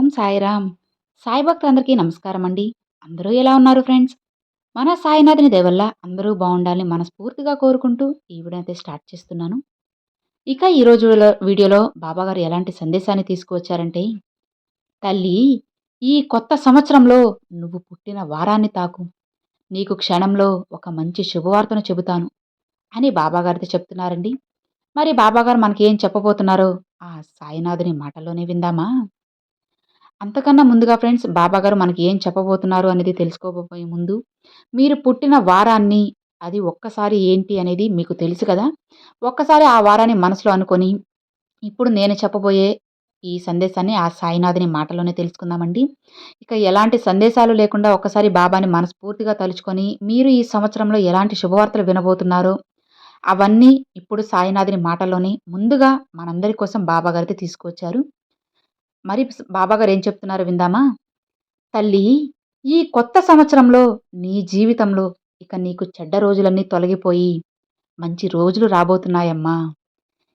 ఓం సాయిరామ్. సాయి భక్తులందరికీ నమస్కారం అండి. అందరూ ఎలా ఉన్నారు ఫ్రెండ్స్? మన సాయినాథుని దేవల్ల అందరూ బాగుండాలని మనస్ఫూర్తిగా కోరుకుంటూ ఈ వీడియో అయితే స్టార్ట్ చేస్తున్నాను. ఇక ఈరోజు వీడియోలో బాబాగారు ఎలాంటి సందేశాన్ని తీసుకువచ్చారంటే తల్లి ఈ కొత్త సంవత్సరంలో నువ్వు పుట్టిన వారాన్ని తాకు. నీకు క్షణంలో ఒక మంచి శుభవార్తను చెబుతాను అని బాబాగారితో చెప్తున్నారండి. మరి బాబాగారు మనకేం చెప్పబోతున్నారో ఆ సాయినాథుని మాటలోనే విందామా? అంతకన్నా ముందుగా ఫ్రెండ్స్ బాబాగారు మనకి ఏం చెప్పబోతున్నారు అనేది తెలుసుకోబోయే ముందు మీరు పుట్టిన వారాన్ని అది ఒక్కసారి ఏంటి అనేది మీకు తెలుసు కదా? ఒక్కసారి ఆ వారాన్ని మనసులో అనుకొని ఇప్పుడు నేను చెప్పబోయే ఈ సందేశాన్ని ఆ సాయినాథుని మాటలోనే తెలుసుకుందామండి. ఇక ఎలాంటి సందేశాలు లేకుండా ఒక్కసారి బాబాని మనస్ఫూర్తిగా తలుచుకొని మీరు ఈ సంవత్సరంలో ఎలాంటి శుభవార్తలు వినబోతున్నారో అవన్నీ ఇప్పుడు సాయినాథుని మాటలోనే ముందుగా మనందరి కోసం బాబాగారితో తీసుకొచ్చారు మరి బాబాగారు ఏం చెప్తున్నారు విందామా? తల్లి ఈ కొత్త సంవత్సరంలో నీ జీవితంలో ఇక నీకు చెడ్డ రోజులన్నీ తొలగిపోయి మంచి రోజులు రాబోతున్నాయమ్మా.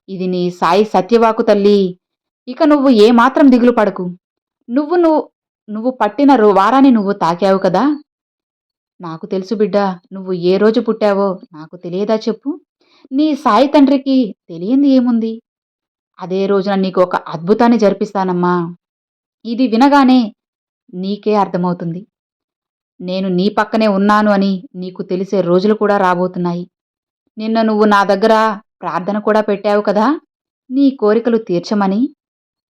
ఇది నీ సాయి సత్యవాకు తల్లి. ఇక నువ్వు ఏమాత్రం దిగులు పడకు. నువ్వు నువ్వు నువ్వు పట్టిన వారాన్ని నువ్వు తాకావు కదా? నాకు తెలుసు బిడ్డ నువ్వు ఏ రోజు పుట్టావో నాకు తెలియదా చెప్పు? నీ సాయి తండ్రికి తెలియంది ఏముంది? అదే రోజున నీకు ఒక అద్భుతాన్ని జరిపిస్తానమ్మా. ఇది వినగానే నీకే అర్థమవుతుంది. నేను నీ పక్కనే ఉన్నాను అని నీకు తెలిసే రోజులు కూడా రాబోతున్నాయి. నిన్న నువ్వు నా దగ్గర ప్రార్థన కూడా పెట్టావు కదా? నీ కోరికలు తీర్చమని.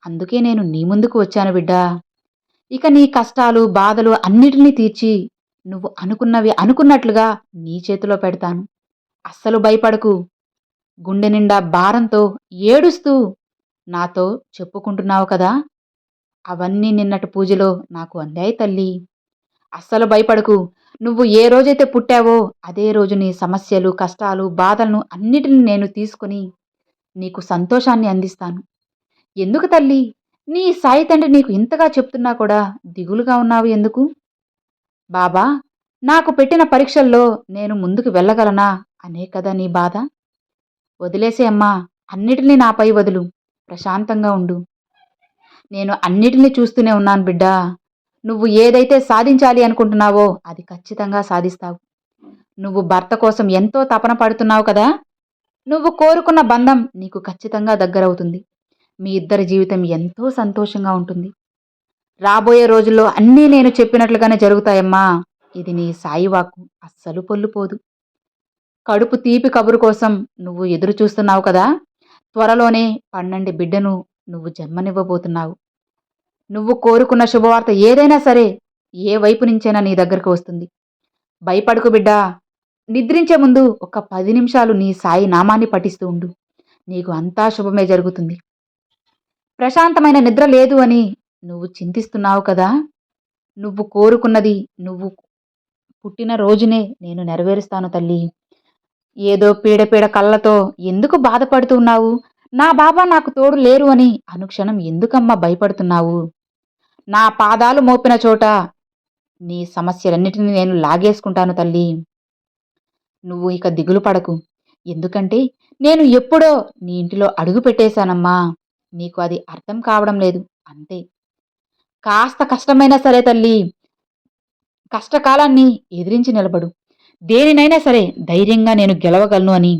అందుకే నేను నీ ముందుకు వచ్చాను బిడ్డా. ఇక నీ కష్టాలు బాధలు అన్నిటినీ తీర్చి నువ్వు అనుకున్నవి అనుకున్నట్లుగా నీ చేతిలో పెడతాను. అస్సలు భయపడకు. గుండె నిండా భారంతో ఏడుస్తూ నాతో చెప్పుకుంటున్నావు కదా అవన్నీ నిన్నటి పూజలో నాకు అందాయి తల్లి. అస్సలు భయపడకు. నువ్వు ఏ రోజైతే పుట్టావో అదే రోజు నీ సమస్యలు కష్టాలు బాధలను అన్నిటిని నేను తీసుకుని నీకు సంతోషాన్ని అందిస్తాను. ఎందుకు తల్లి? నీ సాయి తండ్రి నీకు ఇంతగా చెప్తున్నా కూడా దిగులుగా ఉన్నావు ఎందుకు? బాబా నాకు పెట్టిన పరీక్షల్లో నేను ముందుకు వెళ్ళగలనా? అనే కదా నీ బాధ. వదిలేసే అమ్మా అన్నిటినీ నాపై వదులు. ప్రశాంతంగా ఉండు. నేను అన్నిటినీ చూస్తూనే ఉన్నాను బిడ్డా. నువ్వు ఏదైతే సాధించాలి అనుకుంటున్నావో అది ఖచ్చితంగా సాధిస్తావు. నువ్వు భర్త కోసం ఎంతో తపన పడుతున్నావు కదా? నువ్వు కోరుకున్న బంధం నీకు ఖచ్చితంగా దగ్గరవుతుంది. మీ ఇద్దరి జీవితం ఎంతో సంతోషంగా ఉంటుంది. రాబోయే రోజుల్లో అన్నీ నేను చెప్పినట్లుగానే జరుగుతాయమ్మా. ఇది నీ సాయివాకు అస్సలు పొల్లుపోదు. కడుపు తీపి కబురు కోసం నువ్వు ఎదురు చూస్తున్నావు కదా? త్వరలోనే పన్నెండు బిడ్డను నువ్వు జన్మనివ్వబోతున్నావు. నువ్వు కోరుకున్న శుభవార్త ఏదైనా సరే ఏ వైపు నుంచైనా నీ దగ్గరకు వస్తుంది. భయపడుకు బిడ్డా. నిద్రించే ముందు ఒక పది నిమిషాలు నీ సాయి నామాన్ని పఠిస్తూ ఉండు. నీకు అంతా శుభమే జరుగుతుంది. ప్రశాంతమైన నిద్ర లేదు అని నువ్వు చింతిస్తున్నావు కదా? నువ్వు కోరుకున్నది నువ్వు పుట్టిన రోజునే నేను నెరవేరుస్తాను తల్లి. ఏదో పీడపీడ కళ్ళతో ఎందుకు బాధపడుతున్నావు? నా బాబా నాకు తోడు లేరు అని అనుక్షణం ఎందుకమ్మా భయపడుతున్నావు? నా పాదాలు మోపిన చోట నీ సమస్యలన్నిటినీ నేను లాగేసుకుంటాను తల్లి. నువ్వు ఇక దిగులు పడకు. ఎందుకంటే నేను ఎప్పుడో నీ ఇంటిలో అడుగు పెట్టేశానమ్మా. నీకు అది అర్థం కావడం లేదు. అంతే. కాస్త కష్టమైనా సరే తల్లి కష్టకాలాన్ని ఎదిరించి నిలబడు. దేనినైనా సరే ధైర్యంగా నేను గెలవగలను అని.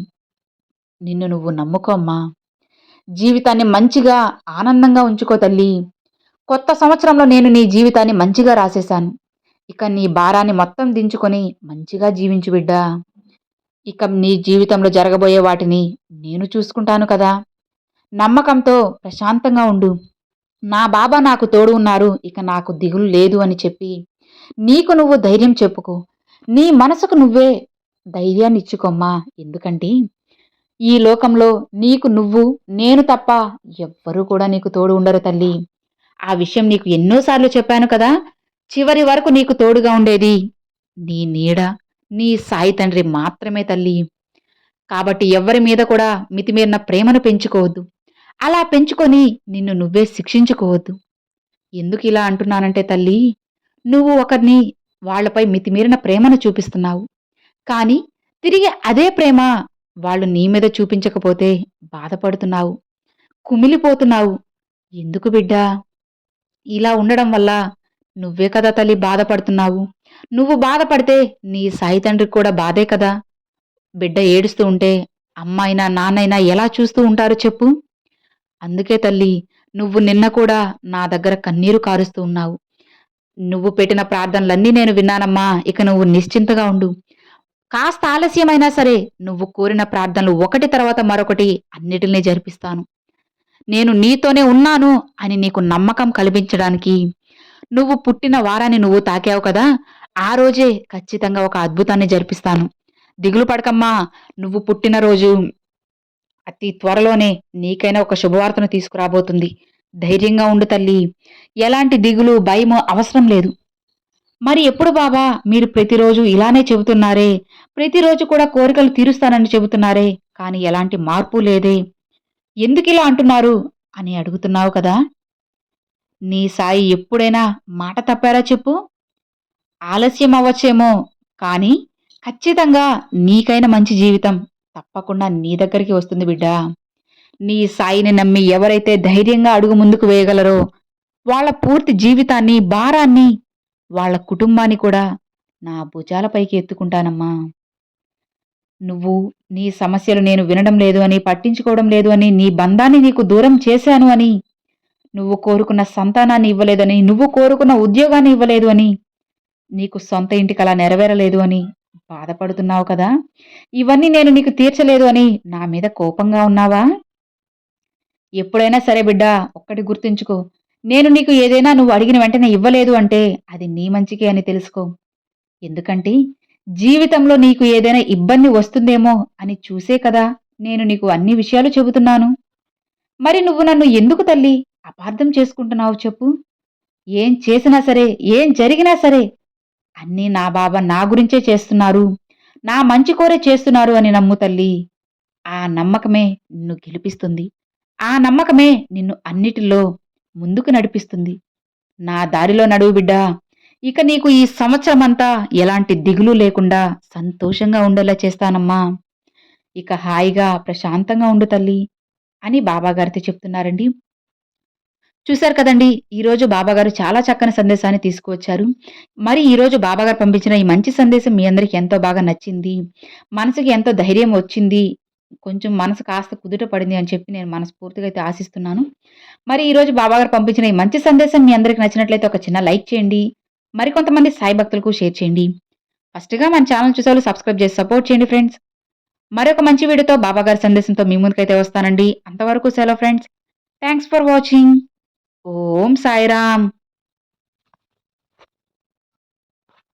నిన్ను నువ్వు నమ్ముకోమ్మా జీవితాన్ని మంచిగా ఆనందంగా ఉంచుకో తల్లి. కొత్త సంవత్సరంలో నేను నీ జీవితాన్ని మంచిగా రాసేశాను. ఇక నీ భారాన్ని మొత్తం దించుకొని మంచిగా జీవించు బిడ్డా. ఇక నీ జీవితంలో జరగబోయే వాటిని నేను చూసుకుంటాను కదా. నమ్మకంతో ప్రశాంతంగా ఉండు. నా బాబా నాకు తోడు ఉన్నారు ఇక నాకు దిగులు లేదు అని చెప్పి నీకు నువ్వు ధైర్యం చెప్పుకో. నీ మనసుకు నువ్వే ధైర్యాన్ని ఇచ్చుకోమ్మా ఎందుకంటే ఈ లోకంలో నీకు నువ్వు నేను తప్ప ఎవ్వరూ కూడా నీకు తోడు ఉండరు తల్లి. ఆ విషయం నీకు ఎన్నోసార్లు చెప్పాను కదా. చివరి వరకు నీకు తోడుగా ఉండేది నీ నీడ నీ సాయి తండ్రి మాత్రమే తల్లి. కాబట్టి ఎవ్వరి మీద కూడా మితిమీరిన ప్రేమను పెంచుకోవద్దు. అలా పెంచుకొని నిన్ను నువ్వే శిక్షించుకోవద్దు. ఎందుకు ఇలా అంటున్నానంటే తల్లి నువ్వు ఒకరిని వాళ్ళపై మితిమీరిన ప్రేమను చూపిస్తున్నావు. కానీ తిరిగి అదే ప్రేమ వాళ్ళు నీ మీద చూపించకపోతే బాధపడుతున్నావు. కుమిలిపోతున్నావు. ఎందుకు బిడ్డా? ఇలా ఉండడం వల్ల నువ్వే కదా తల్లి బాధపడుతున్నావు. నువ్వు బాధపడితే నీ సాయి తండ్రికి కూడా బాధే కదా. బిడ్డ ఏడుస్తూ ఉంటే అమ్మాయినా నాన్నైనా ఎలా చూస్తూ ఉంటారో చెప్పు? అందుకే తల్లి నువ్వు నిన్న కూడా నా దగ్గర కన్నీరు కారుస్తూ ఉన్నావు. నువ్వు పెట్టిన ప్రార్థనలన్నీ నేను విన్నానమ్మా ఇక నువ్వు నిశ్చింతగా ఉండు. కాస్త ఆలస్యమైనా సరే నువ్వు కోరిన ప్రార్థనలు ఒకటి తర్వాత మరొకటి అన్నిటినీ జరిపిస్తాను. నేను నీతోనే ఉన్నాను అని నీకు నమ్మకం కల్పించడానికి నువ్వు పుట్టిన వారాన్ని నువ్వు తాకావు కదా ఆ రోజే ఖచ్చితంగా ఒక అద్భుతాన్ని జరిపిస్తాను. దిగులు పడకమ్మా నువ్వు పుట్టినరోజు అతి త్వరలోనే నీకైనా ఒక శుభవార్తను తీసుకురాబోతుంది. ధైర్యంగా ఉండు తల్లి. ఎలాంటి దిగులు భయము అవసరం లేదు. మరి ఎప్పుడు బాబా? మీరు ప్రతిరోజు ఇలానే చెబుతున్నారే. ప్రతిరోజు కూడా కోరికలు తీరుస్తానని చెబుతున్నారే. కానీ ఎలాంటి మార్పు లేదే. ఎందుకు ఇలా అంటున్నారు? అని అడుగుతున్నావు కదా. నీ సాయి ఎప్పుడైనా మాట తప్పారా చెప్పు? ఆలస్యం అవ్వచ్చేమో. కానీ ఖచ్చితంగా నీకైన మంచి జీవితం తప్పకుండా నీ దగ్గరికి వస్తుంది బిడ్డా. నీ సాయిని నమ్మి ఎవరైతే ధైర్యంగా అడుగు ముందుకు వేయగలరో వాళ్ళ పూర్తి జీవితాన్ని భారాన్ని వాళ్ళ కుటుంబాన్ని కూడా నా భుజాలపైకి ఎత్తుకుంటానమ్మా. నువ్వు నీ సమస్యలు నేను వినడం లేదు అని పట్టించుకోవడం లేదు అని నీ బంధాన్ని నీకు దూరం చేశాను అని నువ్వు కోరుకున్న సంతానాన్ని ఇవ్వలేదని నువ్వు కోరుకున్న ఉద్యోగాన్ని ఇవ్వలేదు అని నీకు సొంత ఇంటికి అలా నెరవేరలేదు అని బాధపడుతున్నావు కదా? ఇవన్నీ నేను నీకు తీర్చలేదు అని నా మీద కోపంగా ఉన్నావా? ఎప్పుడైనా సరే బిడ్డా ఒక్కటి గుర్తుంచుకో. నేను నీకు ఏదైనా నువ్వు అడిగిన వెంటనే ఇవ్వలేదు అంటే అది నీ మంచికే అని తెలుసుకో. ఎందుకంటే జీవితంలో నీకు ఏదైనా ఇబ్బంది వస్తుందేమో అని చూసే కదా నేను నీకు అన్ని విషయాలు చెబుతున్నాను. మరి నువ్వు నన్ను ఎందుకు తల్లి అపార్థం చేసుకుంటున్నావు చెప్పు. ఏం చేసినా సరే ఏం జరిగినా సరే అన్నీ నా బాబా నా గురించే చేస్తున్నారు. నా మంచి కోరే చేస్తున్నారు అని నమ్ము తల్లి. ఆ నమ్మకమే నిన్ను గెలిపిస్తుంది. ఆ నమ్మకమే నిన్ను అన్నిటిలో ముందుకు నడిపిస్తుంది. నా దారిలో నడువు బిడ్డా ఇక నీకు ఈ సంవత్సరం అంతా ఎలాంటి దిగులు లేకుండా సంతోషంగా ఉండేలా చేస్తానమ్మా. ఇక హాయిగా ప్రశాంతంగా ఉండు తల్లి అని బాబాగారితో చెప్తున్నారండి. చూశారు కదండి ఈరోజు బాబాగారు చాలా చక్కని సందేశాన్ని తీసుకువచ్చారు. మరి ఈరోజు బాబాగారు పంపించిన ఈ మంచి సందేశం మీ అందరికి ఎంతో బాగా నచ్చింది. మనసుకి ఎంతో ధైర్యం వచ్చింది. కొంచెం మనసు కాస్త కుదుట పడింది అని చెప్పి నేను మనస్ఫూర్తిగా అయితే ఆశిస్తున్నాను. మరి ఈరోజు బాబాగారు పంపించిన ఈ మంచి సందేశం మీ అందరికి నచ్చినట్లయితే ఒక చిన్న లైక్ చేయండి. మరికొంతమంది సాయి భక్తులకు షేర్ చేయండి. ఫస్ట్గా మన ఛానల్ చూసే సబ్స్క్రైబ్ చేసి సపోర్ట్ చేయండి ఫ్రెండ్స్. మరొక మంచి వీడియోతో బాబాగారి సందేశంతో మీ ముందుకైతే వస్తానండి. అంతవరకు సెలవు friends. Thanks for watching. Om Sairam.